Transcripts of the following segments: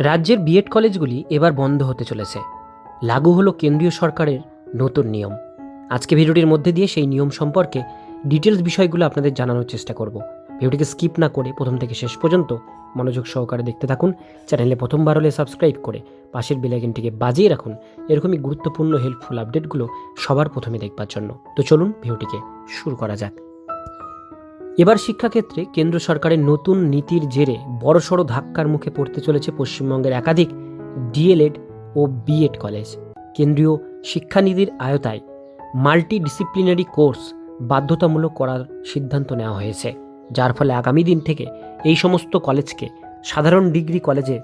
রাজ্যের বিএড কলেজগুলি এবার বন্ধ হতে চলেছে। লাগু হলো কেন্দ্রীয় সরকারের নতুন নিয়ম। আজকে ভিডিওটির মধ্যে দিয়ে সেই নিয়ম সম্পর্কে ডিটেলস বিষয়গুলো আপনাদের জানানোর চেষ্টা করব। ভিডিওটিকে স্কিপ না করে প্রথম থেকে শেষ পর্যন্ত মনোযোগ সহকারে দেখতে থাকুন, চ্যানেলে প্রথমবার হলে সাবস্ক্রাইব করে পাশের বেলাইকনটিকে বাজিয়ে রাখুন। এরকমই গুরুত্বপূর্ণ হেল্পফুল আপডেটগুলো সবার প্রথমে দেখবার জন্য। তো চলুন ভিডিওটিকে শুরু করা যাক। এবার শিক্ষাক্ষেত্রে কেন্দ্র সরকারের নতুন নীতির জেরে বড়সড় ধাক্কার মুখে পড়তে চলেছে পশ্চিমবঙ্গের একাধিক ডিএলএড ও বিএড কলেজ। কেন্দ্রীয় শিক্ষানীতির আয়তায় মাল্টি ডিসিপ্লিনারি কোর্স বাধ্যতামূলক করার সিদ্ধান্ত নেওয়া হয়েছে, যার ফলে আগামী দিন থেকে এই সমস্ত কলেজকে সাধারণ ডিগ্রি কলেজে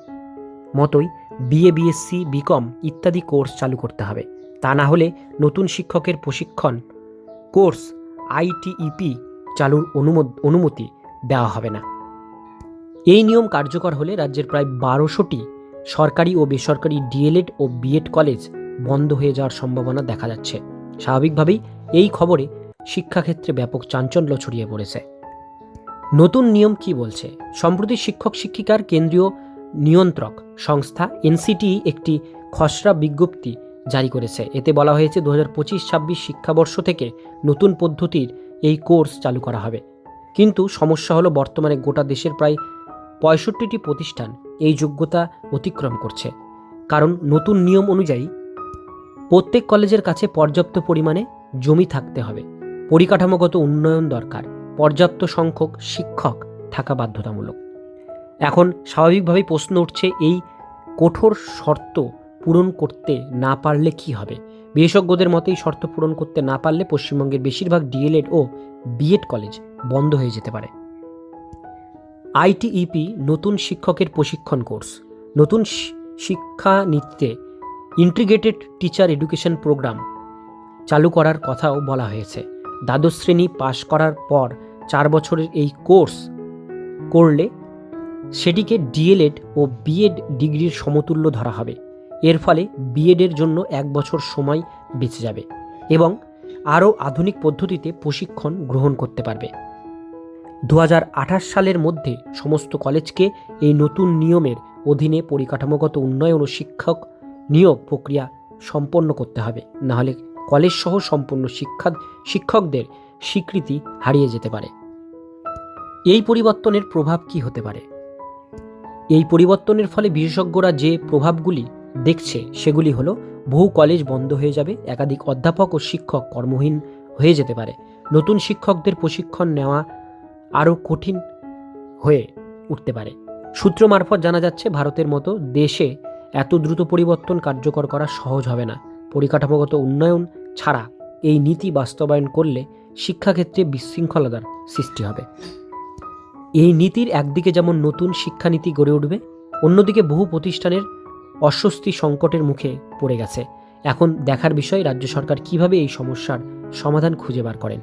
মতোই বিএ, বিএসসি, বিকম ইত্যাদি কোর্স চালু করতে হবে। তা না হলে নতুন শিক্ষকের প্রশিক্ষণ কোর্স আইটিইপি চালুর অনুমতি দেওয়া হবে না। এই নিয়ম কার্যকর হলে রাজ্যের প্রায় বারোশোটি সরকারি ও বেসরকারি ডিএলএড ও বিএড কলেজ বন্ধ হয়ে যাওয়ার সম্ভাবনা দেখা যাচ্ছে। স্বাভাবিকভাবেই এই খবরে শিক্ষাক্ষেত্রে ব্যাপক চাঞ্চল্য ছড়িয়ে পড়েছে। নতুন নিয়ম কি বলছে? সম্প্রতি শিক্ষক শিক্ষিকার কেন্দ্রীয় নিয়ন্ত্রক সংস্থা এনসিটি একটি খসড়া বিজ্ঞপ্তি জারি করেছে। এতে বলা হয়েছে, দু হাজার পঁচিশ ছাব্বিশ শিক্ষাবর্ষ থেকে নতুন পদ্ধতির এই কোর্স চালু করা হবে। কিন্তু সমস্যা হলো বর্তমানে গোটা দেশের প্রায় পঁয়ষট্টিটি প্রতিষ্ঠান এই যোগ্যতা অতিক্রম করছে। কারণ নতুন নিয়ম অনুযায়ী প্রত্যেক কলেজের কাছে পর্যাপ্ত পরিমাণে জমি থাকতে হবে। পরিকাঠামোগত উন্নয়ন দরকার, পর্যাপ্ত সংখ্যক শিক্ষক থাকা বাধ্যতামূলক। এখন স্বাভাবিকভাবেই প্রশ্ন উঠছে এই কঠোর শর্ত পূরণ করতে না পারলে কি হবে? বিশেষজ্ঞদের মতে, এই শর্ত পূরণ করতে না পারলে পশ্চিমবঙ্গের বেশিরভাগ ডিএলএড ও বিএড কলেজ বন্ধ হয়ে যেতে পারে। আইটিইপি নতুন শিক্ষকের প্রশিক্ষণ কোর্স। নতুন শিক্ষা নীতিতে ইন্টিগ্রেটেড টিচার এডুকেশন প্রোগ্রাম চালু করার কথাও বলা হয়েছে। দ্বাদশ শ্রেণি পাশ করার পর চার বছরের এই কোর্স করলে সেটিকে ডিএলএড ও বিএড ডিগ্রির সমতুল্য ধরা হবে। এর ফলে বিএডের জন্য এক বছর সময় বেঁচে যাবে এবং আরও আধুনিক পদ্ধতিতে প্রশিক্ষণ গ্রহণ করতে পারবে। দু হাজার আঠাশ সালের মধ্যে সমস্ত কলেজকে এই নতুন নিয়মের অধীনে পরিকাঠামোগত উন্নয়ন ও শিক্ষক নিয়োগ প্রক্রিয়া সম্পন্ন করতে হবে। নাহলে কলেজ সহ সম্পূর্ণ শিক্ষা শিক্ষকদের স্বীকৃতি হারিয়ে যেতে পারে। এই পরিবর্তনের প্রভাব কি হতে পারে? এই পরিবর্তনের ফলে বিশেষজ্ঞরা যে প্রভাবগুলি দেখছে, সেগুলি হলো, বহু কলেজ বন্ধ হয়ে যাবে, একাধিক অধ্যাপক ও শিক্ষক কর্মহীন হয়ে যেতে পারে। নতুন শিক্ষকদের প্রশিক্ষণ নেওয়া আরও কঠিন হয়ে উঠতে পারে। সূত্র মারফত জানা যাচ্ছে, ভারতের মতো দেশে এত দ্রুত পরিবর্তন কার্যকর করা সহজ হবে না। পরিকাঠামোগত উন্নয়ন ছাড়া এই নীতি বাস্তবায়ন করলে শিক্ষাক্ষেত্রে বিশৃঙ্খলতার সৃষ্টি হবে। এই নীতির একদিকে যেমন নতুন শিক্ষানীতি গড়ে উঠবে, অন্যদিকে বহু প্রতিষ্ঠানের অস্বস্তি সংকটের মুখে পড়ে গেছে। এখন দেখার বিষয় রাজ্য সরকার কীভাবে এই সমস্যার সমাধান খুঁজে বার করেন।